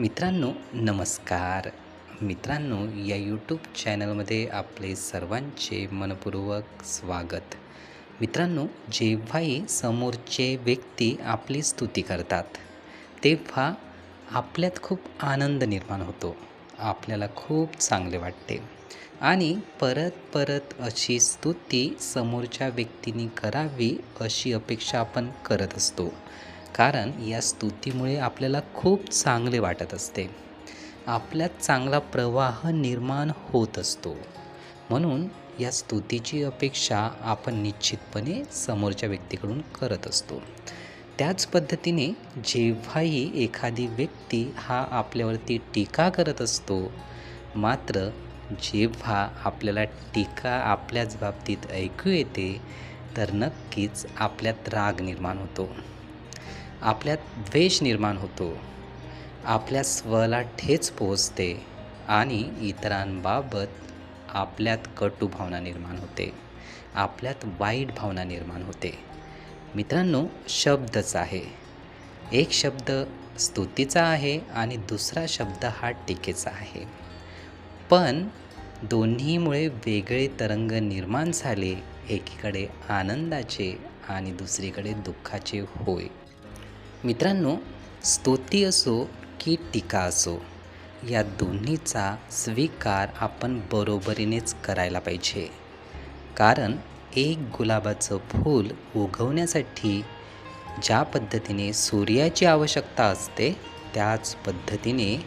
मित्रांनो नमस्कार. मित्रांनो या यूट्यूब चॅनलमध्ये आपले सर्वांचे मनपूर्वक स्वागत. मित्रांनो जेव्हाही समोरचे व्यक्ती आपली स्तुती करतात तेव्हा आपल्यात खूप आनंद निर्माण होतो. आपल्याला खूप चांगले वाटते. आणि परत परत अशी स्तुती समोरच्या व्यक्तीने करावी अशी अपेक्षा आपण करत असतो. कारण या स्तुतीमुळे आपल्याला खूप चांगले वाटत असते. आपल्यात चांगला प्रवाह निर्माण होत असतो. म्हणून या स्तुतीची अपेक्षा आपण निश्चितपणे समोरच्या व्यक्तीकडून करत असतो. त्याच पद्धतीने जेव्हाही एखादी व्यक्ती हा आपल्यावरती टीका करत असतो मात्र जेव्हा आपल्याला टीका आपल्याच बाबतीत ऐकू येते तर नक्कीच आपल्यात राग निर्माण होतो. आपल्यात द्वेष निर्माण होतो. आपल्या स्वला ठेच पोहोचते आणि इतरांबाबत आपल्यात कटू भावना निर्माण होते. आपल्यात वाईट भावना निर्माण होते. मित्रांनो शब्दच आहे. एक शब्द स्तुतीचा आहे आणि दुसरा शब्द हा टीकेचा आहे. पण दोन्हीमुळे वेगळे तरंग निर्माण झाले एकीकडे आनंदाचे आणि दुसरीकडे दुःखाचे होय. मित्रांनो स्तुती असो की टीका असो या दोन्हीचा स्वीकार आपण बरोबरीनेच करायला पाहिजे. कारण एक गुलाबाचं फूल उगवण्यासाठी ज्या पद्धतीने सूर्याची आवश्यकता असते त्याच पद्धतीने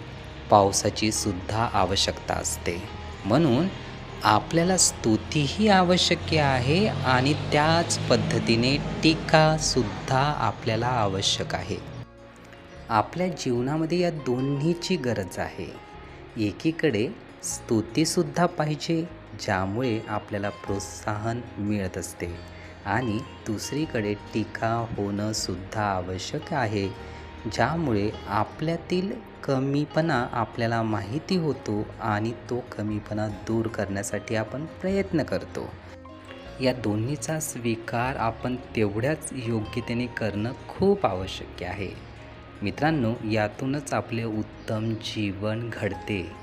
पावसाची सुद्धा आवश्यकता असते. म्हणून आपल्याला स्तुतीही आवश्यक आहे आणि त्याच पद्धतीने टीकासुद्धा आपल्याला आवश्यक आहे. आपल्या जीवनामध्ये या दोन्हीची गरज आहे. एकीकडे स्तुतीसुद्धा पाहिजे ज्यामुळे आपल्याला प्रोत्साहन मिळत असते. आणि दुसरीकडे टीका होणंसुद्धा आवश्यक आहे ज्यामुळे आपल्यातील कमीपणा आपल्याला माहिती होतो आणि तो कमीपणा दूर करण्यासाठी आपण प्रयत्न करतो. या दोन्हीचा स्वीकार आपण तेवढ्याच योग्यतेने करणं खूप आवश्यक आहे. मित्रांनो यातूनच आपले उत्तम जीवन घडते.